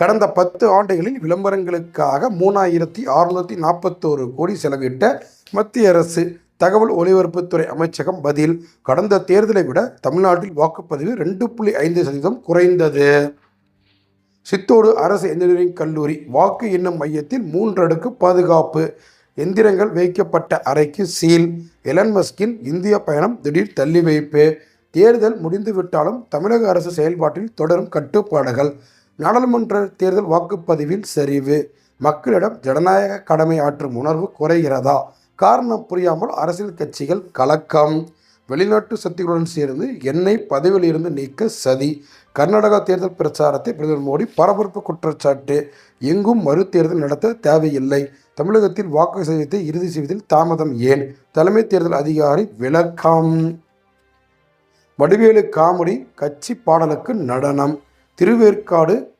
கடந்த பத்து ஆண்டுகளில் விளம்பரங்களுக்காக மூணாயிரத்தி அறுநூற்றி நாற்பத்தோரு கோடி செலவிட்ட மத்திய அரசு தகவல் ஒலிபரப்புத்துறை அமைச்சகம் பதில் கடந்த தேர்தலை விட தமிழ்நாட்டில் வாக்குப்பதிவு ரெண்டு புள்ளி ஐந்து சதவீதம் குறைந்தது. சித்தோடு அரசு இன்ஜினியரிங் கல்லூரி வாக்கு எண்ணும் மையத்தில் மூன்றடுக்கு பாதுகாப்பு எந்திரங்கள் வைக்கப்பட்ட அறைக்கு சீல் எலன் மஸ்கின் இந்திய பயணம் திடீர் தள்ளி வைப்பு. தேர்தல் முடிந்துவிட்டாலும் தமிழக அரசு செயல்பாட்டில் தொடரும் கட்டுப்பாடுகள். நாடாளுமன்ற தேர்தல் வாக்குப்பதிவில் சரிவு. மக்களிடம் ஜனநாயக கடமை ஆற்றும் உணர்வு குறைகிறதா? காரணம் புரியாமல் அரசியல் கட்சிகள் கலக்கம். வெளிநாட்டு சக்திகளுடன் சேர்ந்து என்னை பதவியில் இருந்து நீக்க சதி. கர்நாடகா தேர்தல் பிரச்சாரத்தை பிரதமர் மோடி பரபரப்பு குற்றச்சாட்டு. எங்கும் மறு தேர்தல் நடத்த தேவையில்லை. தமிழகத்தில் வாக்கு சதவீதத்தை இறுதி செய்வதில் தாமதம் ஏன்? தலைமை தேர்தல் அதிகாரி விளக்கம். வடிவேலு காமெடி கட்சி பாடலுக்கு நடனம். திருவேற்காடு